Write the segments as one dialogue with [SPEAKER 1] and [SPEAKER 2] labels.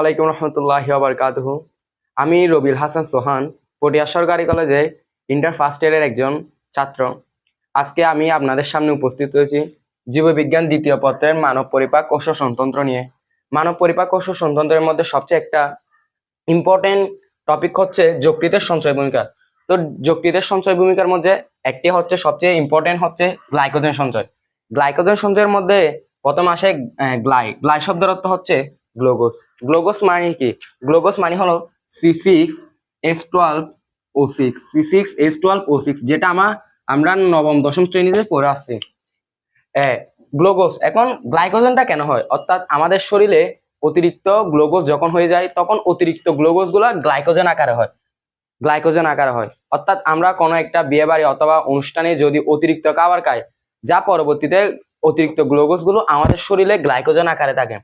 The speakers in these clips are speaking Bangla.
[SPEAKER 1] আলাইকুম রহমতুল্লাহ বারকাতুহ। আমি রবিল হাসান সোহান, পটিয়া সরকারি কলেজে ইন্টার ফার্স্ট ইয়ারের একজন ছাত্র। আজকে আমি আপনাদের সামনে উপস্থিত হয়েছি জীববিজ্ঞান দ্বিতীয় পত্রের মানব পরিপাক ও শ্বসনতন্ত্র নিয়ে। মানব পরিপাক ও শ্বসনতন্ত্রের মধ্যে সবচেয়ে একটা ইম্পর্টেন্ট টপিক হচ্ছে যকৃতের সঞ্চয় ভূমিকা। তো যকৃতের সঞ্চয় ভূমিকার মধ্যে একটি হচ্ছে সবচেয়ে ইম্পর্টেন্ট হচ্ছে গ্লাইকোজেন সঞ্চয়। গ্লাইকোজেন সঞ্চয়ের মধ্যে প্রথম আসে গ্লাই। গ্লাই শব্দের অর্থ হচ্ছে গ্লোকোজ গ্লোকোজ মানে কি? গ্লোকোজ মানে হলো C six S twelve O six C six S twelve O six যেটা আমার আমরা নবম, দশম শ্রেণীতে পড়ে আসছি। গ্লোকোজ এখন গ্লাইকোজেনটা কেন হয়? অর্থাৎ আমাদের শরীরে অতিরিক্ত গ্লুকোজ যখন হয়ে যায়, তখন অতিরিক্ত গ্লুকোজগুলো গ্লাইকোজেন আকারে হয়। গ্লাইকোজেন আকারে হয়। অর্থাৎ আমরা কোনো একটা বিয়ে বাড়ি অথবা অনুষ্ঠানে যদি অতিরিক্ত খাবার খাই, যা পরবর্তীতে অতিরিক্ত গ্লুকোজগুলো আমাদের শরীরে গ্লাইকোজেন আকারে থাকে।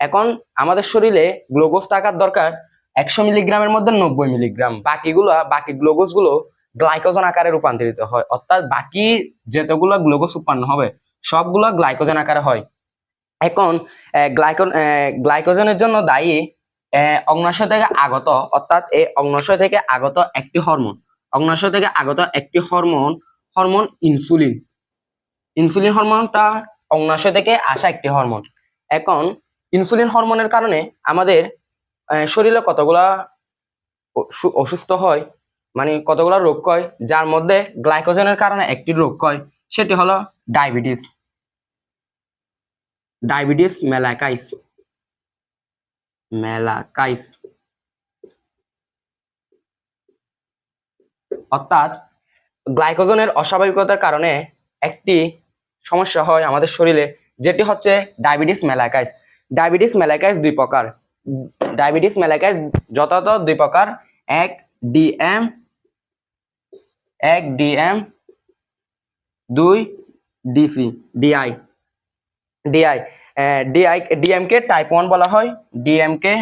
[SPEAKER 1] এখন আমাদের শরীরে গ্লুকোজ থাকার দরকার একশো মিলিগ্রামের মধ্যে নব্বই মিলিগ্রাম। বাকিগুলো, বাকি গ্লুকোজগুলো গ্লাইকোজেন আকারে রূপান্তরিত হয়। অর্থাৎ বাকি যতগুলো গ্লুকোজ উৎপন্ন হবে, সবগুলো গ্লাইকোজেন আকারে হয়। এখন গ্লাইকো গ্লাইকোজেনের জন্য দায়ী অগ্নাশয় থেকে আগত, অর্থাৎ এই অগ্নাশয় থেকে আগত একটি হরমোন। অগ্নাশয় থেকে আগত একটি হরমোন হরমোন ইনসুলিন। ইনসুলিন হরমোনটা অগ্নাশয় থেকে আসা একটি হরমোন। এখন ইনসুলিন হরমোনের কারণে আমাদের শরীরে কতগুলা অসু- অসুস্থ হয় মানে কতগুলা রোগ হয়, যার মধ্যে গ্লাইকোজেনের কারণে একটি রোগ হয়, সেটি হলো ডায়াবেটিস। ডায়াবেটিস মেলাকাইস। মেলাকাইস। অর্থাৎ গ্লাইকোজেনের অস্বাভাবিকতার কারণে একটি সমস্যা হয় আমাদের শরীরে, যেটি হচ্ছে ডায়াবেটিস মেলাকাইস। ডায়াবেটিস মেলাকাইস দুই প্রকার। ডায়াবেটিস মেলাকাইস যথাযথ দুই প্রকার। এক ডিএম এক ডিএম, দুই DC, DI DI DI DM কে টাইপ ওয়ান বলা হয় ডিএম কে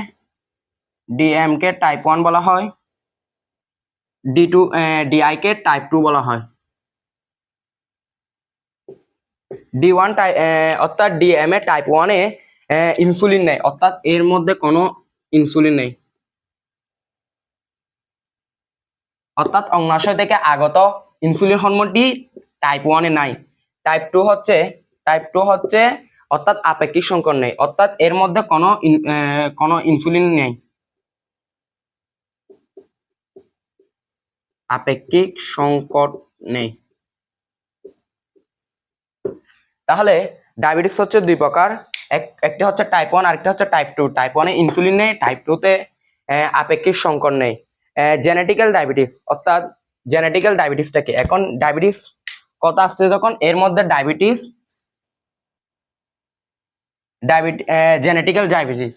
[SPEAKER 1] ডিএম কে টাইপ ওয়ান বলা হয়, ডি টু ডিআই কে টাইপ টু বলা হয়। ডি ওয়ান টাইপ অর্থাৎ ডিএম এ টাইপ ওয়ানে ইনসুলিন নেই অর্থাৎ এর মধ্যে কোনো ইনসুলিন নেই। অর্থাৎ অগ্নাশয় থেকে আগত ইনসুলিন হরমোনটি টাইপ ওয়ানে নাই। টাইপ টু হচ্ছে টাইপ টু হচ্ছে, অর্থাৎ আপেক্ষিক সংকট নেই। অর্থাৎ এর মধ্যে কোনো কোনো ইনসুলিন নেই। আপেক্ষিক সংকট নেই। তাহলে ডায়াবেটিস হচ্ছে দুই প্রকার। এক- একটি হচ্ছে টাইপ ওয়ান আরেকটা হচ্ছে টাইপ টু টাইপ ওয়ানে ইনসুলিন নেই টাইপ টুতে আপেক্ষিক সংকট নেই। জেনেটিক্যাল ডায়াবেটিস অর্থাৎ জেনেটিক্যাল ডায়াবেটিসটা কি? এখন ডায়াবেটিস কথা আসছে যখন? এর মধ্যে ডায়াবেটিস ডায়াবেটি জেনেটিক্যাল ডায়াবেটিস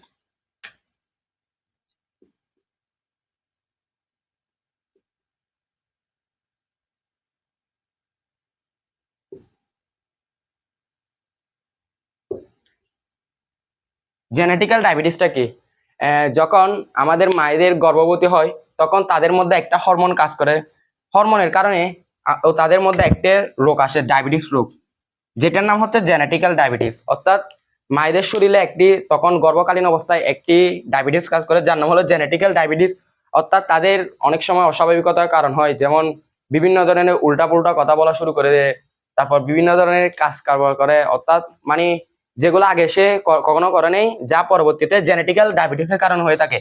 [SPEAKER 1] জেনেটিক্যাল ডায়াবেটিসটা কি? যখন আমাদের মায়েদের গর্ভবতী হয়, তখন তাদের মধ্যে একটা হরমোন কাজ করে। হরমোনের কারণে তাদের মধ্যে একটা রোগ আসে ডায়াবেটিস রোগ। যেটার নাম হচ্ছে জেনেটিক্যাল ডায়াবেটিস অর্থাৎ মায়েদের শরীরে একটি, তখন গর্ভকালীন অবস্থায় একটি ডায়াবেটিস কাজ করে, যার নাম হলো জেনেটিক্যাল ডায়াবেটিস অর্থাৎ তাদের অনেক সময় অস্বাভাবিকতার কারণ হয়, যেমন বিভিন্ন ধরনের উল্টা উল্টাপুল্টা কথা বলা শুরু করে দেয় তারপর বিভিন্ন ধরনের কাজ কারবার করে। অর্থাৎ মানে যেগুলো আগে সে কখনো করে নেই, যা পরবর্তীতে জেনেটিক্যাল ডায়াবেটিসের কারণ হয়ে থাকে।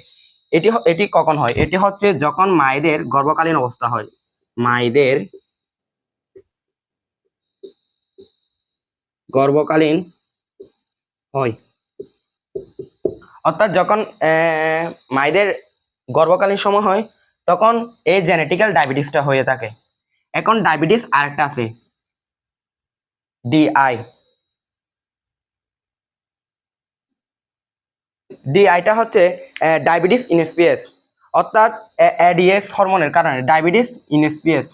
[SPEAKER 1] এটি এটি কখন হয়? এটি হচ্ছে যখন মায়েদের গর্ভকালীন অবস্থা হয়। মায়েদের গর্ভকালীন হয়। অর্থাৎ যখন মায়েদের গর্ভকালীন সময় হয়, তখন এই জেনেটিক্যাল ডায়াবেটিসটা হয়ে থাকে। এখন ডায়াবেটিস আরেকটা আছে। ডিআই ডিআইটা হচ্ছে ডায়াবেটিস ইনএসপিএস অর্থাৎ এডিএস হরমোনের কারণে diabetes ইনএসপিএস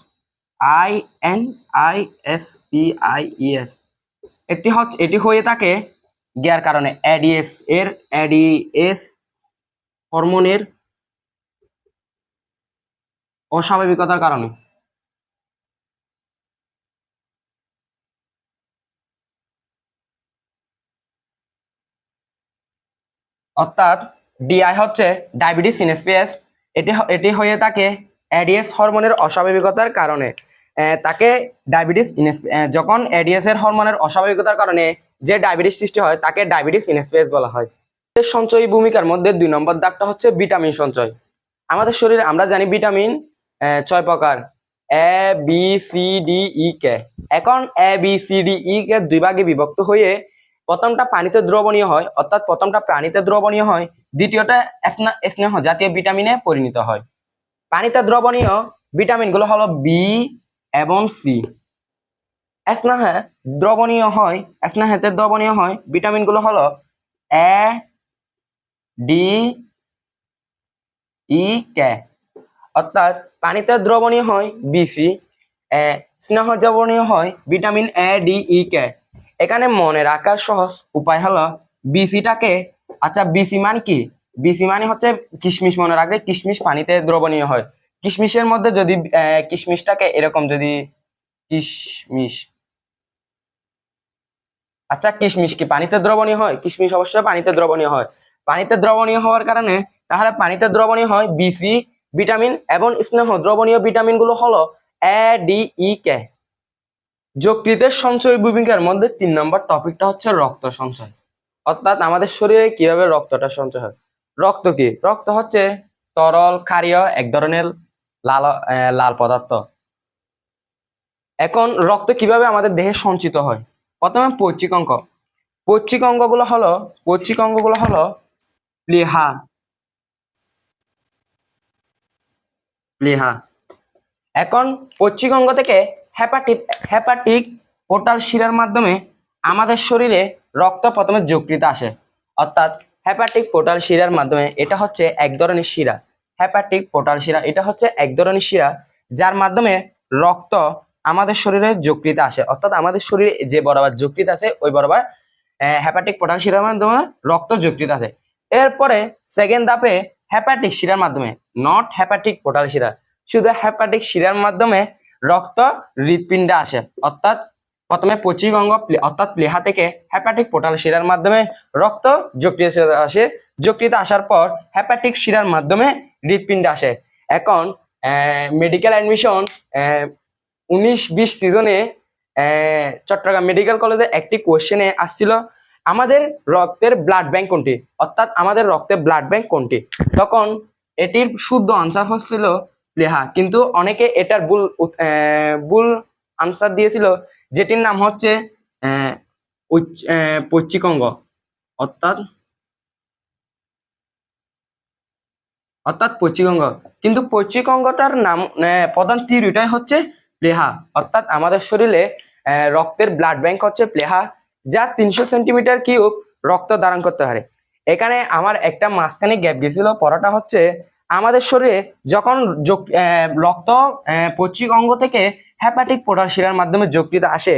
[SPEAKER 1] I N I S P I ES একটি হচ্ছে, এটি হয়ে থাকে গিয়ার কারণে এডিএস এর এডিএস হরমোনের অস্বাভাবিকতার কারণে। অর্থাৎ ডিআই হচ্ছে ডায়াবেটিস ইনএসপিএস এটি এটি হয়ে থাকে এডিএস হরমোনের অস্বাভাবিকতার কারণে। তাকে ডায়াবেটিস যখন এডিএস এর হরমোনের অস্বাভাবিকতার কারণে যে ডায়াবেটিস সৃষ্টি হয়, তাকে ডায়াবেটিস ইনএসপিএস বলা হয়। সঞ্চয়ী ভূমিকার মধ্যে দুই নম্বর দাগটা হচ্ছে ভিটামিন সঞ্চয়। আমাদের শরীরে আমরা জানি ভিটামিন ছয় প্রকার। A, B, C, D, E, K. এখন A, B, C, D, E, K দুই ভাগে বিভক্ত হয়ে প্রথমটা পানিতে দ্রবণীয় হয়, অর্থাৎ প্রথমটা প্রাণীতে দ্রবণীয় হয়, দ্বিতীয়টা স্না- স্নেহ জাতীয় ভিটামিনে পরিণত হয়। পানিতে দ্রবণীয় ভিটামিনগুলো হলো বি এবং সি স্নেহে দ্রবণীয় হয় স্নেহেতে দ্রবণীয় হয় ভিটামিনগুলো হলো এ ডি ই কে অর্থাৎ পানিতে দ্রবণীয় হয় বি বিসি স্নেহ দ্রবণীয় হয় ভিটামিন এ ডি ই কে এখানে মনে রাখার সহজ উপায় হলো বিসিটাকে আচ্ছা বিসি মানে কি? বিসি মানে হচ্ছে কিশমিশ মনে রাখলে কিশমিশ পানিতে দ্রবণীয় হয়। কিশমিশের মধ্যে যদি কিশমিশটাকে এরকম যদি কিশমিশ আচ্ছা কিশমিশ কি পানিতে দ্রবণীয় হয়? কিশমিশ অবশ্যই পানিতে দ্রবণীয় হয়। পানিতে দ্রবণীয় হওয়ার কারণে তাহলে পানিতে দ্রবণীয় হয় বিসি ভিটামিন এবং স্নেহ দ্রবণীয় ভিটামিনগুলো হলো এ ডি ই কে যকৃতের সঞ্চয় ভূমিকার মধ্যে তিন নম্বর টপিকটা হচ্ছে রক্ত সঞ্চয়। অর্থাৎ আমাদের শরীরে কীভাবে রক্তটা সঞ্চয় হয়? রক্ত কি? রক্ত হচ্ছে তরল, ক্ষারীয়, এক ধরনের লাল লাল পদার্থ। এখন রক্ত কীভাবে আমাদের দেহে সঞ্চিত হয়? প্রথমে পৈতৃক অঙ্ক পৈতৃক অঙ্গগুলো হলো, পৈতৃক অঙ্গগুলো হলো প্লেহা। প্লেহা। এখন পৈতৃক অঙ্গ থেকে হ্যাপাটিক হ্যাপাটিক পোর্টাল শিরার মাধ্যমে আমাদের শরীরে রক্ত প্রথমে যকৃত আসে। অর্থাৎ হ্যাপাটিক পোর্টাল শিরার মাধ্যমে এটা হচ্ছে এক ধরনের শিরা। হ্যাপাটিক পোর্টাল শিরা, এটা হচ্ছে এক ধরনের শিরা যার মাধ্যমে রক্ত আমাদের শরীরে যকৃত আসে। অর্থাৎ আমাদের শরীরে যে বরাবর যকৃত আছে, ওই বরাবর হ্যাপাটিক পোর্টাল শিরার মাধ্যমে রক্ত যকৃত আছে এরপরে সেকেন্ড ধাপে হ্যাপাটিক শিরার মাধ্যমে নট হ্যাপাটিক পোর্টাল শিরা। শুধু হ্যাপাটিক শিরার মাধ্যমে রক্ত হৃৎপিণ্ডে আসে। অর্থাৎ প্রথমে পচিক অঙ্গ অর্থাৎ প্লেহা থেকে হ্যাপাটিক পোর্টাল শিরার মাধ্যমে রক্ত যকৃতে আসে। যকৃত আসার পর হ্যাপাটিক শিরার মাধ্যমে হৃৎপিণ্ডে আসে। এখন মেডিকেল অ্যাডমিশন উনিশ বিশ সিজনে চট্টগ্রাম মেডিকেল কলেজে একটি কোশ্চেনে আসছিল, আমাদের রক্তের ব্লাড ব্যাংক কোনটি? অর্থাৎ, আমাদের রক্তের ব্লাড ব্যাংক কোনটি? তখন এটির শুদ্ধ আনসার হচ্ছিল প্লেহা কিন্তু অনেকে এটার ভুল ভুল আনসার দিয়েছিল, যেটির নাম হচ্ছে অঙ্গ অর্থাৎ অর্থাৎ অঙ্গ কিন্তু পৈতৃক অঙ্গটার নাম প্রধান থিওরিটাই হচ্ছে প্লেহা। অর্থাৎ আমাদের শরীরে রক্তের ব্লাড ব্যাংক হচ্ছে প্লেহা, যা তিনশো সেন্টিমিটার কিউব রক্ত ধারণ করতে পারে। এখানে আমার একটা মাঝখানে গ্যাপ গেছিল, পড়াটা হচ্ছে আমাদের শরীরে যখন রক্ত পৈতৃক অঙ্গ থেকে হ্যাপাটিক পোর্টাল শিরার মাধ্যমে যকৃতে আসে,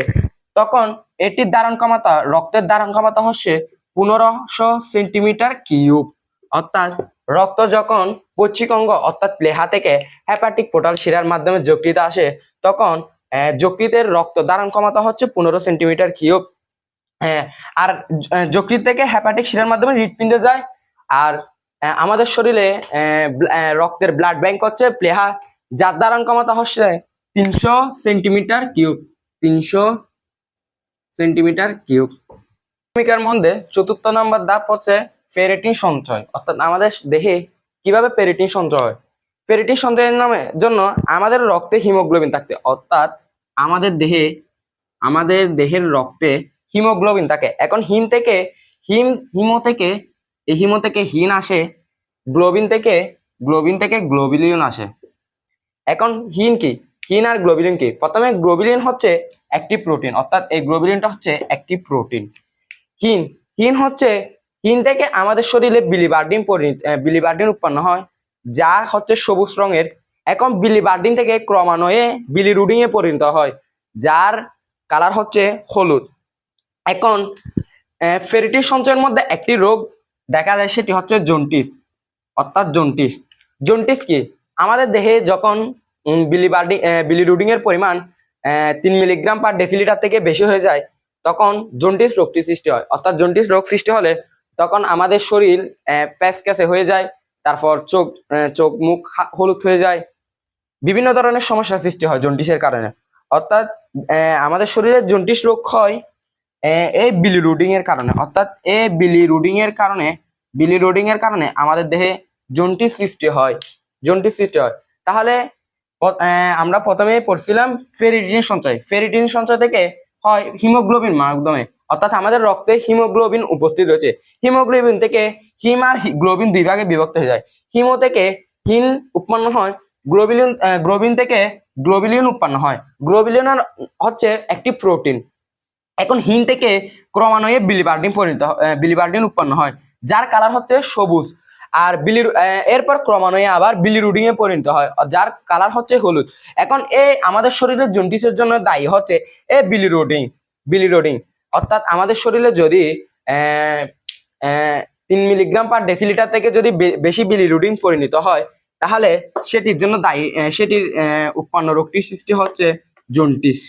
[SPEAKER 1] তখন এটির ধারণ ক্ষমতা, রক্তের ধারণ ক্ষমতা হচ্ছে পনেরোশো সেন্টিমিটার কিউব। অর্থাৎ রক্ত যখন পৈতৃক অঙ্গ, অর্থাৎ প্লেহা থেকে হ্যাপাটিক পোটাল শিরার মাধ্যমে যকৃতে আসে, তখন যকৃতের রক্ত ধারণ ক্ষমতা হচ্ছে পনেরো সেন্টিমিটার কিউব। আর যকৃত থেকে হ্যাপাটিক শিরার মাধ্যমে হৃৎপিণ্ডে যায়, আর আমাদের শরীরে রক্তের ব্লাড ব্যাংক হচ্ছে প্লেহা যার ধারণ ক্ষমতা হচ্ছে তিনশো সেন্টিমিটার কিউব, তিনশো সেন্টিমিটার কিউব। ভূমিকার মধ্যে চতুর্থ নম্বর ধাপ হচ্ছে ফেরেটিন সঞ্চয়। অর্থাৎ আমাদের দেহে কীভাবে পেরিটিন সঞ্চয় হয়? ফেরিটিন সঞ্চয়ের নামে জন্য আমাদের রক্তে হিমোগ্লোবিন থাকতে অর্থাৎ আমাদের দেহে, আমাদের দেহের রক্তে হিমোগ্লোবিন থাকে। এখন হিম থেকে, হিম, হিমো থেকে হিমো থেকে হিন আসে, গ্লোবিন থেকে গ্লোবিন থেকে গ্লোবিলিন আসে। এখন হিন কি? হিন আর গ্লোবিলিন কি? প্রথমে গ্লোবিলিন হচ্ছে একটি প্রোটিন, অর্থাৎ এই গ্লোবিলিনটা হচ্ছে একটি প্রোটিন। হিন হিন হচ্ছে, হিন থেকে আমাদের শরীরে বিলিবার্ডিন পরিণত বিলিবার্ডিন উৎপন্ন হয়, যা হচ্ছে সবুজ রঙের। এখন বিলিবার্ডিন থেকে ক্রমান্বয়ে বিলিরুডিং এ পরিণত হয়, যার কালার হচ্ছে হলুদ। এখন ফেরিটিস সঞ্চয়ের মধ্যে একটি রোগ দেখা যায় সেটি হচ্ছে জন্টিস অর্থাৎ জন্টিস জন্টিস কি? আমাদের দেহে যখন বিলিবার্ডিং বিলিরুডিং এর পরিমাণ তিন মিলিগ্রাম পার ডেসিলিটার থেকে বেশি হয়ে যায়, তখন জন্টিস রোগটি সৃষ্টি হয়। অর্থাৎ জন্টিস রোগ সৃষ্টি হলে তখন আমাদের শরীর প্যাচক্যাচে হয়ে যায়, তারপর চোখ চোখ, মুখ হলুদ হয়ে যায়। বিভিন্ন ধরনের সমস্যার সৃষ্টি হয় জন্টিসের কারণে। অর্থাৎ আমাদের শরীরে জন্টিস রোগ হয় এই বিলি রুডিং এর কারণে, অর্থাৎ এই বিলি রুডিং এর কারণে, বিলি রুডিং এর কারণে আমাদের দেহে জন্ডিস সৃষ্টি হয়, জন্টি সৃষ্টি হয়। তাহলে আমরা প্রথমে পড়ছিলাম ফেরিডিন সঞ্চয়। ফেরিডিন সঞ্চয় থেকে হয় হিমোগ্লোবিন মাধ্যমে অর্থাৎ আমাদের রক্তে হিমোগ্লোবিন উপস্থিত রয়েছে। হিমোগ্লোবিন থেকে হিম আর গ্লোবিন দুই ভাগে বিভক্ত হয়ে যায়। হিমো থেকে হিন উৎপন্ন হয়, গ্লোবিলিন গ্লোবিন থেকে গ্লোবিলিন উৎপন্ন হয়। গ্লোবিলিন হচ্ছে একটি প্রোটিন। এখন হিন থেকে ক্রমান্বয়ে বিলিবার্ডিন পরিণত বিলিবার্ডিন উৎপন্ন হয়। যার কালার হচ্ছে সবুজ। আর বিলি এরপর ক্রমান্বয়ে আবার বিলিরুডিং এ পরিণত হয়। যার কালার হচ্ছে হলুদ। এখন এই আমাদের শরীরের জন্ডিসের জন্য দায়ী হচ্ছে এ বিলিরুডিং বিলিরুডিং অর্থাৎ আমাদের শরীরে যদি তিন মিলিগ্রাম পার ডেসিলিটার থেকে যদি বেশি বিলিরুডিং পরিণত হয়, তাহলে সেটির জন্য দায়ী সেটির উৎপন্ন রোগটির সৃষ্টি হচ্ছে জন্ডিস।